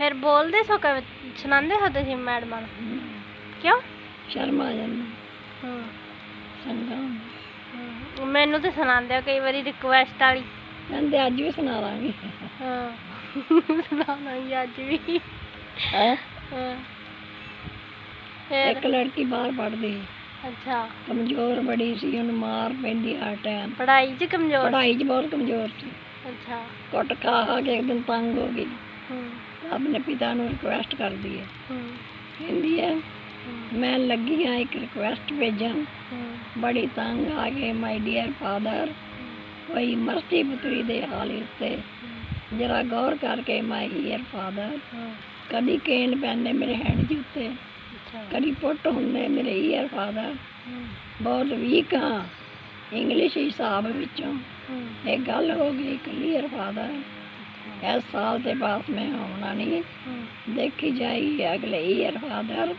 ਫਿਰ ਬੋਲਦੇ ਸੋ ਕਵਿ ਸੁਣਾਉਂਦੇ ਹੋ ਤੁਸੀਂ ਮੈਡਮਾਂ ਨੂੰ? ਕਿਉਂ? ਸ਼ਰਮ ਆ ਜਾਂਦਾ। ਹੂੰ। ਸੰਗਾ ਹੂੰ। ਮੈਨੂੰ ਤੇ ਸੁਣਾਉਂਦੇ ਆ ਕਈ ਵਾਰੀ ਰਿਕੁਐਸਟ ਵਾਲੀ। ਕਹਿੰਦੇ ਅੱਜ ਵੀ ਸੁਣਾ ਦਾਂਗੇ। ਹਾਂ। ਸੁਣਾਉਣਾ ਅੱਜ ਵੀ। ਹੈਂ? ਹਾਂ। ਫਿਰ? ਇੱਕ ਲੜਕੀ ਬਾਹਰ ਪੜ੍ਹਦੀ। ਸੀ, ਅੱਛਾ। ਕਮਜ਼ੋਰ ਬੜੀ ਸੀ ਉਹਨੂੰ ਮਾਰ ਪੈਂਦੀ ਹਰ ਟਾਈਮ ਪੜ੍ਹਾਈ 'ਚ ਕਮਜ਼ੋਰ? ਪੜ੍ਹਾਈ 'ਚ ਬਹੁਤ ਕਮਜ਼ੋਰ ਸੀ। ਅੱਛਾ। ਕੁੱਟ ਖਾ ਖਾ ਕੇ ਇੱਕ ਦਿਨ ਤੰਗ ਹੋ ਗਈ। ਹੂੰ। ਆਪਣੇ ਪਿਤਾ ਨੂੰ ਰਿਕੁਐਸਟ ਕਰਦੀ ਹੈ। ਕਹਿੰਦੀ ਹੈ ਮੈਂ ਲੱਗੀ ਆ ਇੱਕ ਰਿਕੁਐਸਟ ਭੇਜਣ ਬੜੀ ਤੰਗ ਆ ਗਈ ਮਾਈ ਡੀਅਰ ਫਾਦਰ ਕੋਈ ਮਰਸੀ ਪੁੱਤਰੀ ਦੇ ਹਾਲ ਉੱਤੇ ਜਰਾ ਗੌਰ ਕਰਕੇ ਮਾਈ ਡੀਅਰ ਫਾਦਰ ਕਦੀ ਕੇਨ ਪੈਂਦੇ ਮੇਰੇ ਹੈਂਡ ਜੀ ਉੱਤੇ ਕਦੀ ਪੁੱਟ ਹੁੰਦੇ ਮੇਰੇ ਈਅਰ ਫਾਦਰ ਬਹੁਤ ਵੀਕ ਹਾਂ ਇੰਗਲਿਸ਼ ਹਿਸਾਬ ਵਿੱਚੋਂ। ਇਹ ਗੱਲ ਹੋ ਗਈ ਕਲੀਅਰ ਫਾਦਰ ਇਸ ਸਾਲ ਦੇ ਬਾਅਦ ਮੈਂ ਆਉਣਾ ਨਹੀਂ ਹੂੰ ਦੇਖੀ ਜਾਈ ਅਗਲੇ year father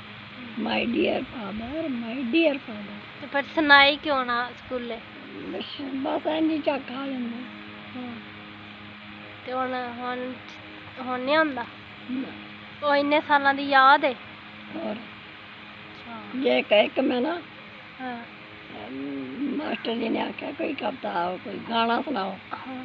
my dear father my dear father ਤੇ ਫਿਰ ਸੁਣਾਈ ਕਿਉਂ ਨਾ ਸਕੂਲੇ ਬਸ ਬਸ ਇੰਨੀ ਝੱਕ ਆ ਜਾਂਦਾ ਹੂੰ ਤੇ ਹੁਣ ਹੁਣ ਹੁਣ ਨਹੀਂ ਹੁੰਦਾ ਨਾ, ਉਹ ਇੰਨੇ ਸਾਲਾਂ ਦੀ ਯਾਦ ਹੈ ਹੋਰ ਅੱਛਾ ਜੇ ਕਹਿ ਕੇ ਮੈਂ ਨਾ ਹਾਂ ਅਮ, ਮਾਸਟਰ ਜੀ ਨੇ ਆਖਿਆ ਕੋਈ ਕਵਿਤਾ ਆਓ ਕੋਈ ਗਾਣਾ ਸੁਣਾਓ ਹਾਂ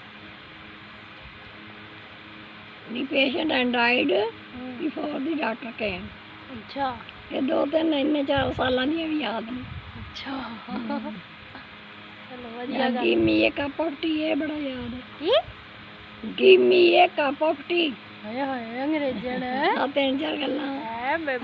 the patient and died before the doctor came اچھا یہ دو تین ان چار سالاں دی بھی یاد نے اچھا چلو ودیا گی می ایک کپ آف ٹی ہے بڑا یاد ہے کی گیو می ایک کپ آف ٹی ہائے ہائے تین چار گلاں ہے بہت